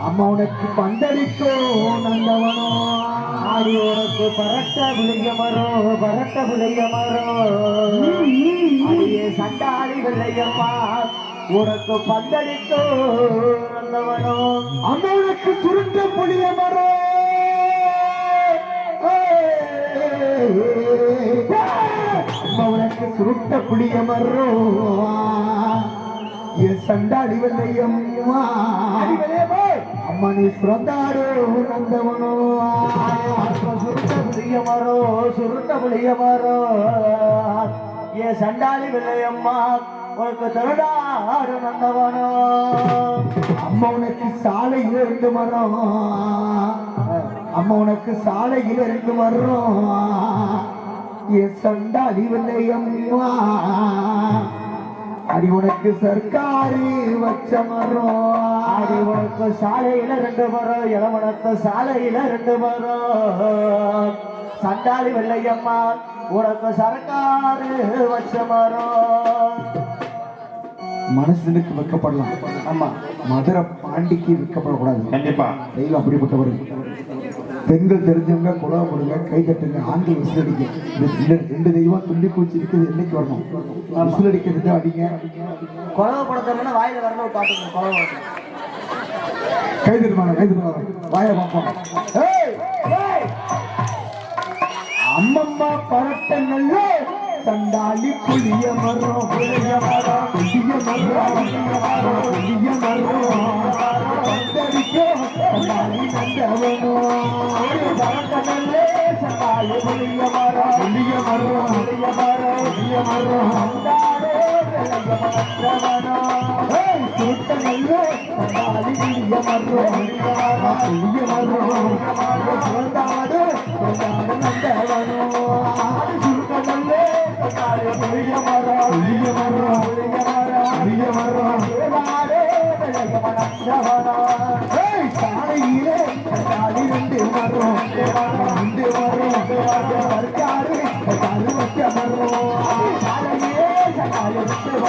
அம்மா உனக்கு பந்தளிக்கோ நந்தவனோ. ஆடி உனக்கு பரட்ட விளைய மரம் பரட்ட விளைய மரம் சண்டாடி விளையம்மா உனக்கு பந்தளிக்கோ நல்லவனோ அம்மா உனக்கு சுருண்ட புளிய மரம் அம்மா உனக்கு சுருட்ட புளிய மரம் என் சண்டாடி வெள்ளையம்மா அம்மா. நீ சுரந்தாடோ நந்தவனோ சுருட்ட புளிய மரம் சுருட்ட புளிய மரம் ஏ சண்டாளி வெள்ளையம்மா உனக்கு திருடாடு நல்லவனோ அம்மா உனக்கு சாலையில இருந்து மரம். அம்மா உனக்கு சாலையில இருந்து மரம். என் சண்டாடி வெள்ளையம்மா அடி உனக்கு சர்க்காரி வச்ச மரம். ஆடி உனக்கு சாலையில ரெண்டு மரம் இளவனத்த சாலையில ரெண்டு மரம். சண்டாளி வெள்ளையம்மா உனக்கு சரக்காரு வச்ச மரம். மனசனுக்கு வைக்கப்படலாம். ஆமா. மதுரை பாண்டிக்கு வைக்கப்படக்கூடாது. கண்டிப்பா. தெய்வம் அப்படிப்பட்டவர். பெண்கள் தெரிஞ்சவங்க குழா போடுங்க கை தட்டுங்க ஆண்கள் விசில் இந்த ரெண்டு- தெய்வம் துள்ளி பூச்சி இருக்குது என்னைக்கு வரணும்? விசில் அடிக்கிறது அடிங்க. குழவை படத்தோம்னா வாயில வரணும் பாட்டு குழவை. கை தருவாங்க கை தருவாங்க வாய பார்ப்போம். அம்மம்மா பரட்ட நல்ல சண்டாளி புளிய மரம் புளிய மரம் புளிய மரம் புளிய மரம். புளிய மரம் புளிய மரம் புளிய மரம் புளிய மரம் சண்டாளே புளிய மரம் புளிய மரம் சுரந்தாடு சுரந்தாடு நந்தவனோ சுருக்க புளிய மரம் புளிய மரம் புளிய மரம் புளிய மரம் சாலையிலே ரெண்டு மரம்.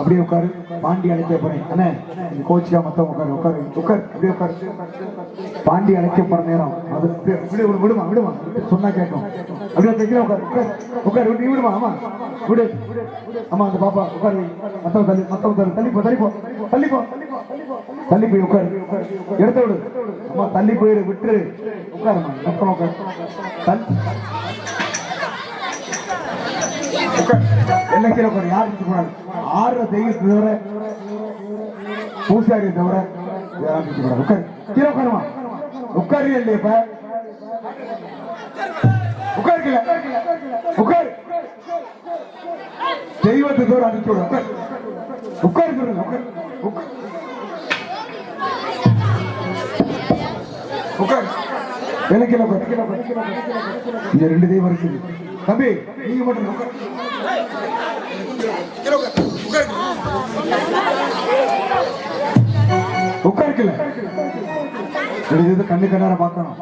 அப்படியே உட்காரு. பாண்டி அழைக்க போறேன். அண்ணே கோச்சியா மத்தவங்க உட்காரு உட்காரு உட்காரு. அப்படியே உட்காரு. பாண்டி அழைக்க போற நேரம். அது விடுமா விடுமா? சொன்னா கேட்கும். அப்படியே தைக்கிற உட்காரு உட்காரு உட்காரு. விட்டு நீ விடுமா? ஆமா. விடு. ஆமா அந்த பாப்பா உட்காரு. மத்தவங்க தள்ளி மத்தவங்க தள்ளி தள்ளி போ தள்ளிப்போ போ தள்ளி போ. தள்ளி போய் உட்காரு. எடுத்து விடு. அம்மா தள்ளி போயிடு விட்டுரு. உட்காருமா மத்தவங்க உட்காரு. தள்ளி. உட்கார். எல்லாம் கீழே உட்காரு யாரும் கூடாது ஆறு தெய்வத்தை தவிர பூசாரியை தவிர யாரும் கூடாது உட்காரு. கீழே உட்காருமா? உட்காரு இல்லையா இப்ப. உட்காருக்கல உட்காரு. தெய்வத்தை தவிர அடிச்சு விட உட்கார். உட்காரு சொல்லுங்க உட்காரு. உட்காரு. உட்காரு. எனக்கு இந்த ரெண்டு தெய்வம் இருக்குது. தம்பி நீங்க மட்டும் உட்காரு உட்காருக்கல இது கண்ணு கண்ணார பார்க்கணும்